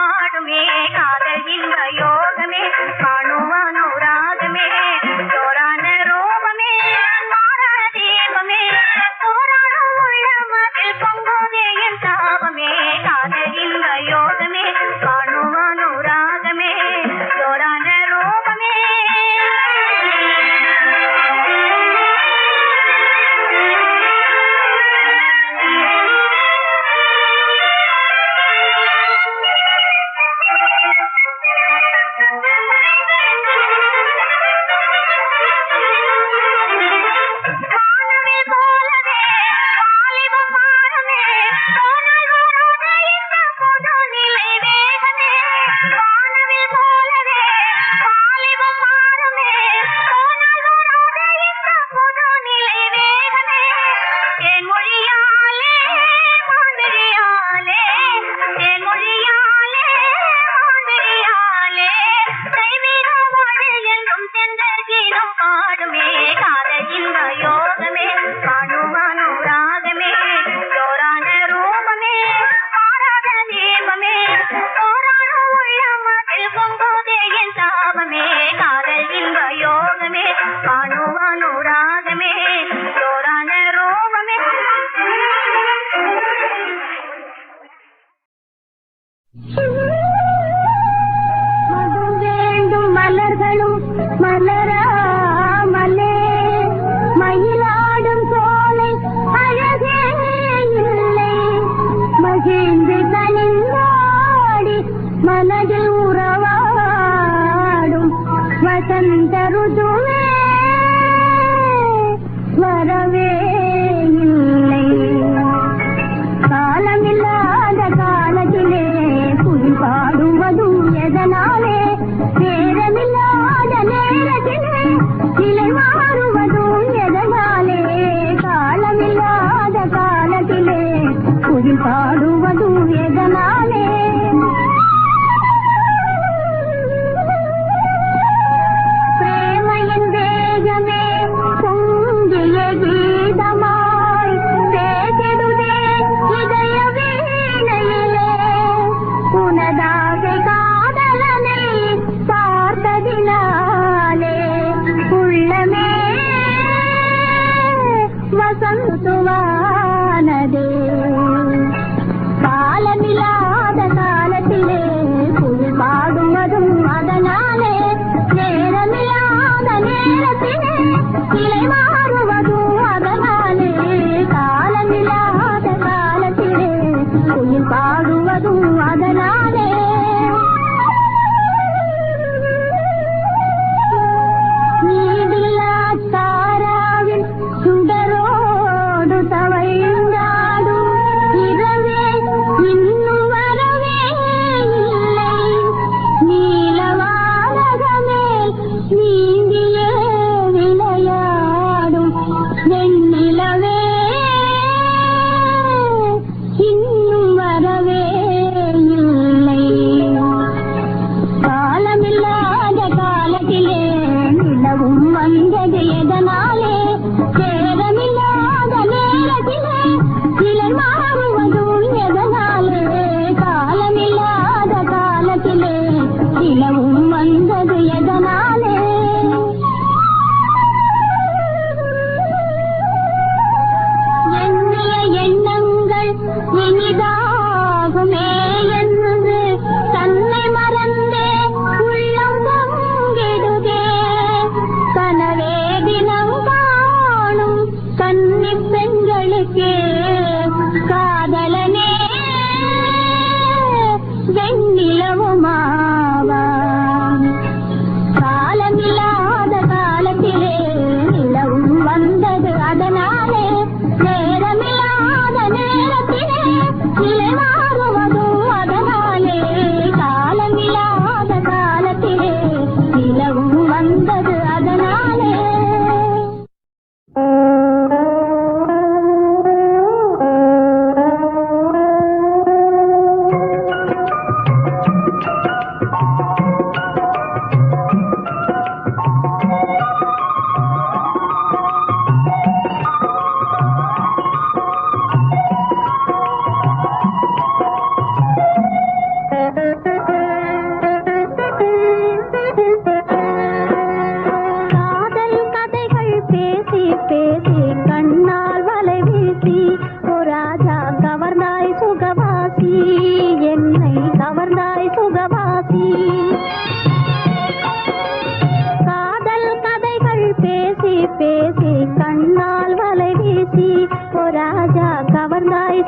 பாடுமே காதல் இல்லையோ?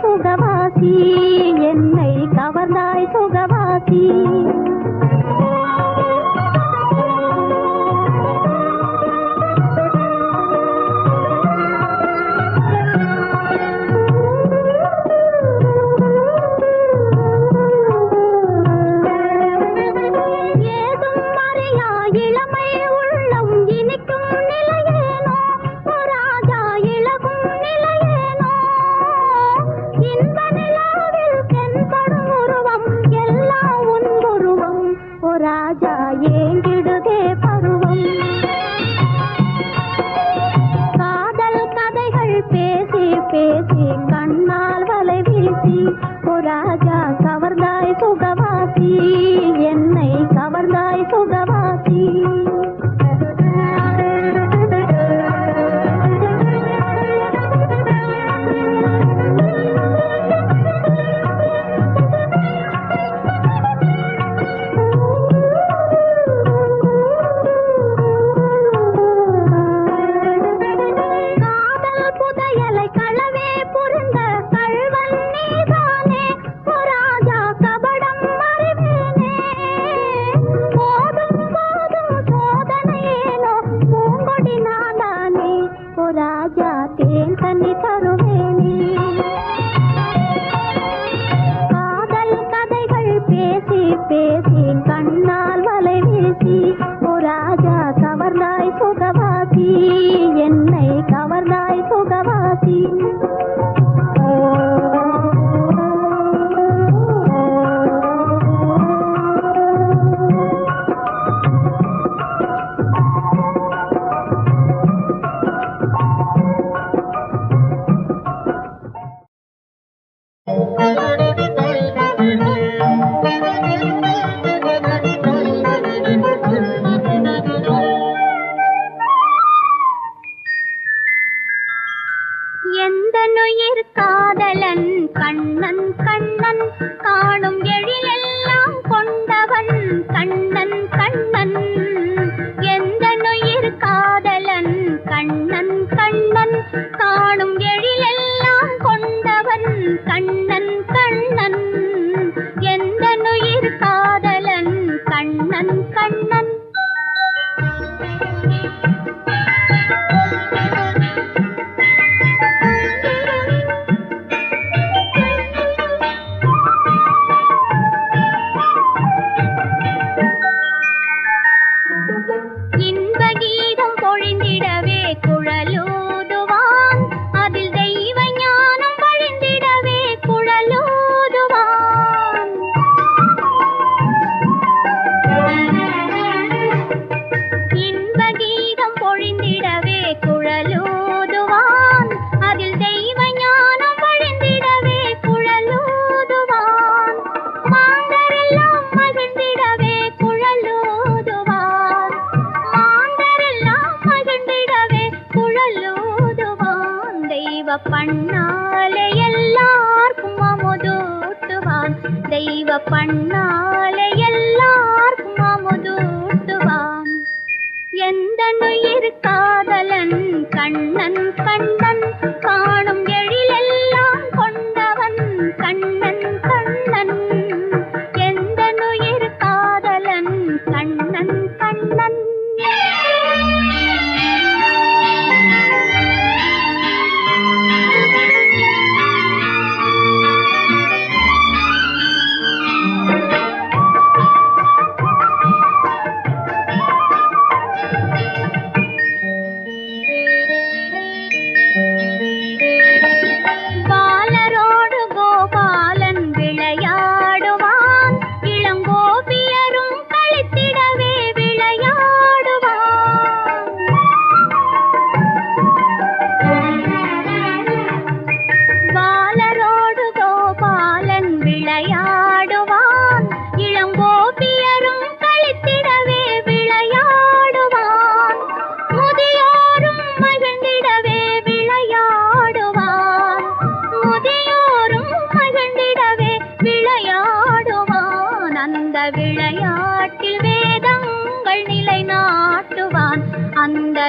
சுகவாசி. என்னை கவர்ந்தாய் சுகவாசி. பேசி கண்ணால் வலை வீசி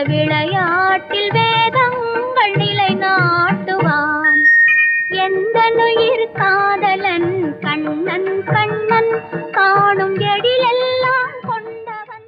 விளையாட்டில் வேதங்கள் நிலை நாட்டுவான் எந்த நுயிர் காதலன் கண்ணன் கண்ணன் காணும் எழிலெல்லாம் கொண்டவன்.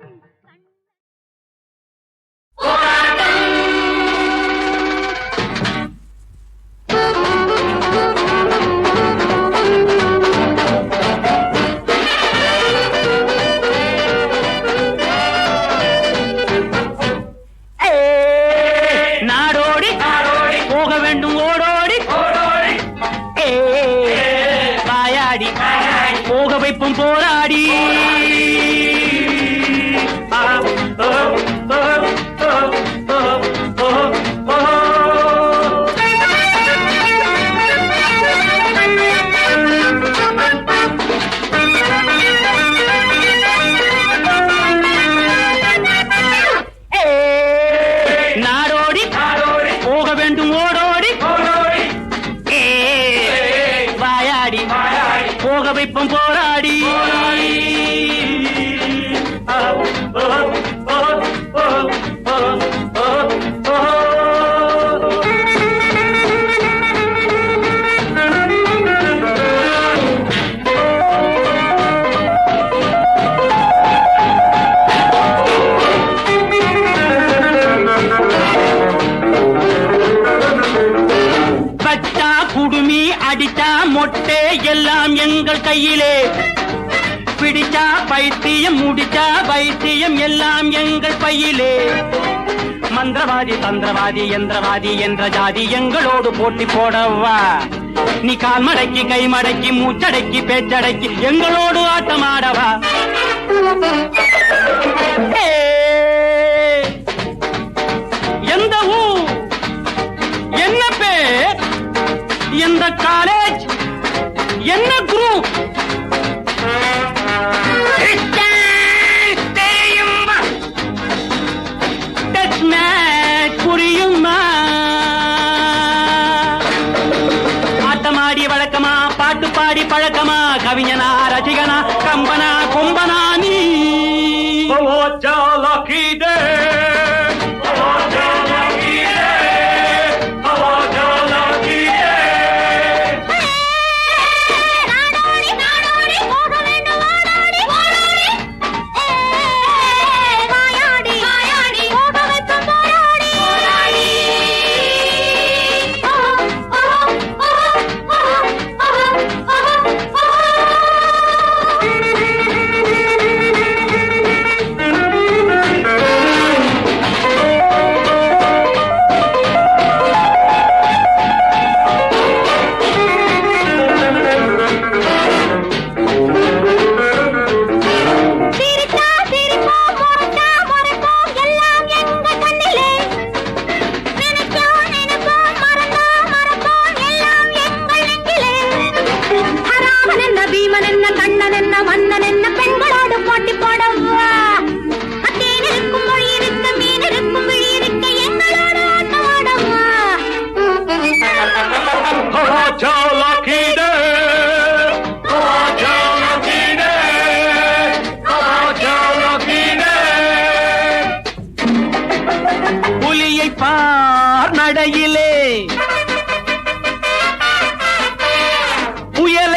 Party! பிடிச்சா மொட்டை எல்லாம் எங்கள் கையிலே. பிடிச்சா பைத்தியம் முடிச்சா பைத்தியம் எல்லாம் எங்கள் பையிலே. மந்திரவாதி தந்திரவாதி எந்திரவாதி என்ற ஜாதி எங்களோடு போட்டி போடவா. நீ கால் மடக்கி கை மடக்கி மூச்சடக்கி பேச்சடக்கி எங்களோடு ஆட்டமாடவா. ஏ எந்த காலேஜ் என்ன குரூப்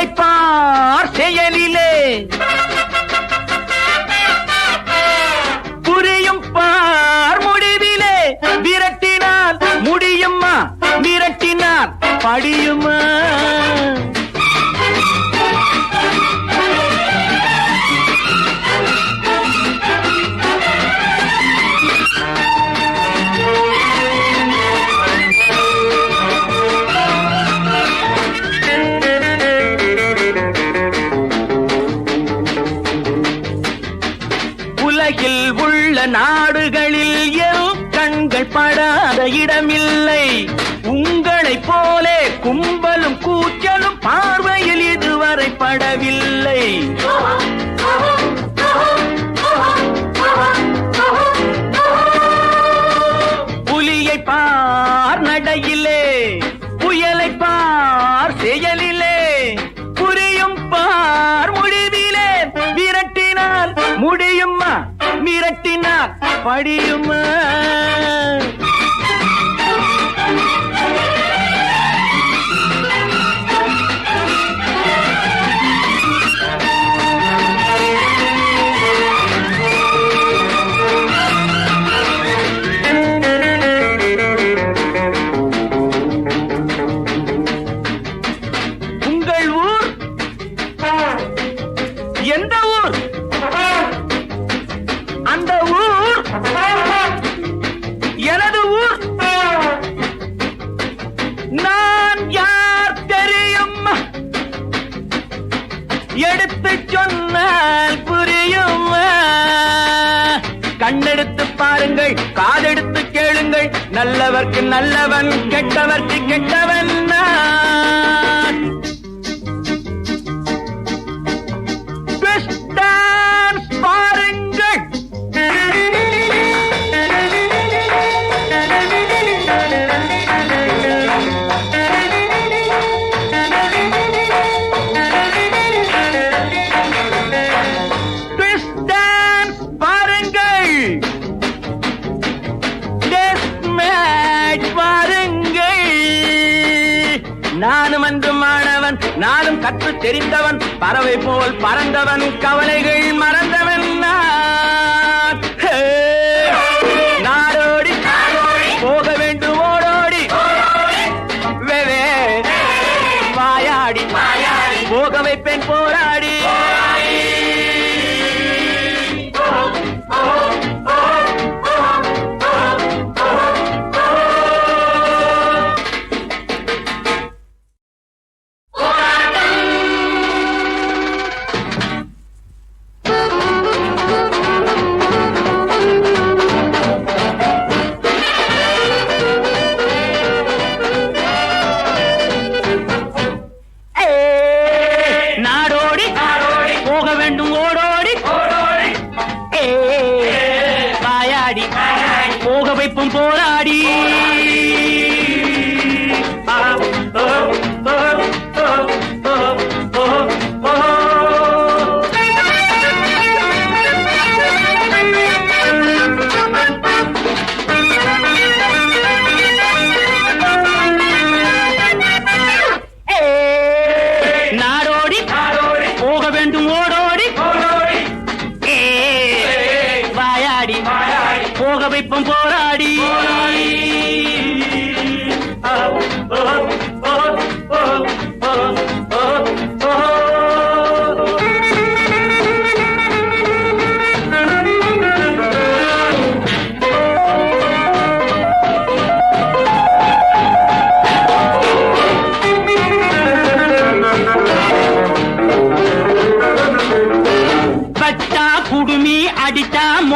இணைப்பார் செயலிலே. புரியும் பார் முடிவிலே. விரட்டினால் முடியுமா? விரட்டினால் படியுமா? படியுமா எந்த ஊர்? அந்த ஊர் எனது ஊர். நான் யார் தெரியும்? எடுத்து சொன்னால் புரியும். கண்ணெடுத்து பாருங்கள் காதெடுத்து கேளுங்கள். நல்லவர்க்கு நல்லவன் கெட்டவர்க்கு கெட்டவன். நானும் அன்று மாணவன் நானும் கற்று தெரிந்தவன் பறவை போல் பறந்தவன் கவலைகள் மறந்தவன். போக போராடி.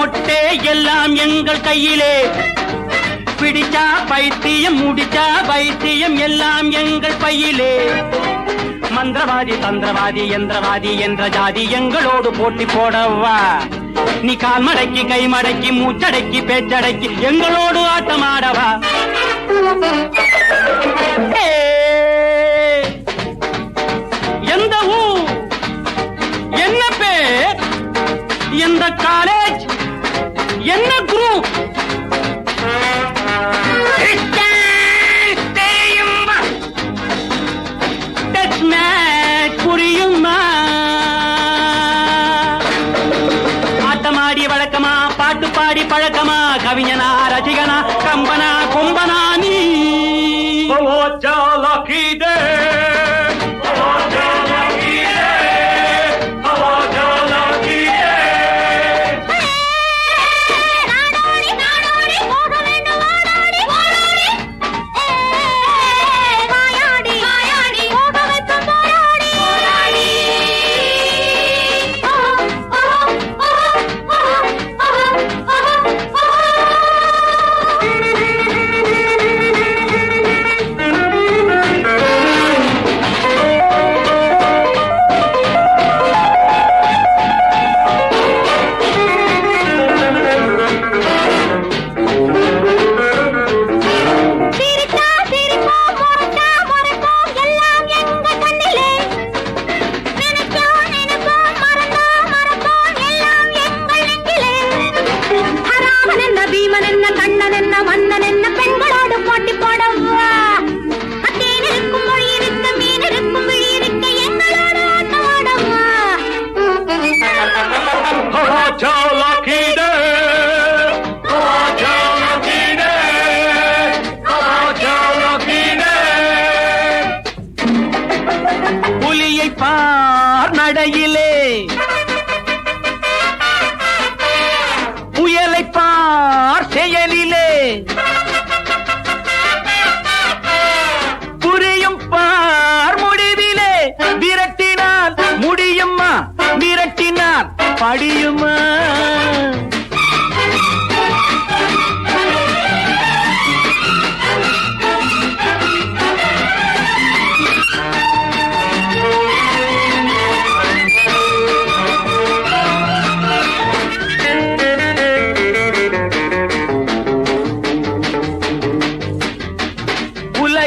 போட்டே எல்லாம் எங்கள் கையிலே. பிடிச்சா பைத்தியம் முடிச்சா பைத்தியம் எல்லாம் எங்கள் பையிலே. மந்திரவாதி தந்திரவாதி எந்திரவாதி என்ற ஜாதி எங்களோடு போட்டி போடவா. நீ கால் மடக்கி கை மடக்கி மூச்சடக்கி பேச்சடக்கி எங்களோடு ஆட்டமாடவா. ஏ, எந்த ஊர்? என்ன பேர்? எந்த காலேஜ் என்ன குரு?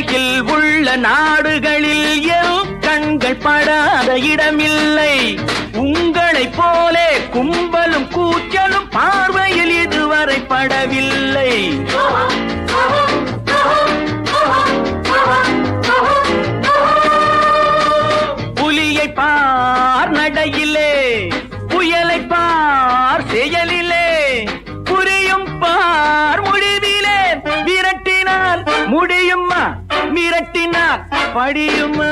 உலகில் உள்ள நாடுகளில் என் கண்கள் படாத இடமில்லை. உங்களைப் போலே கும்பலும் கூச்சலும் பார்வையில் இதுவரை படவில்லை. விரட்டினால் படியுமா?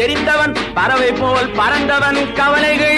தெரிந்தவன் பறவை போல் பறந்தவன் கவலைகள்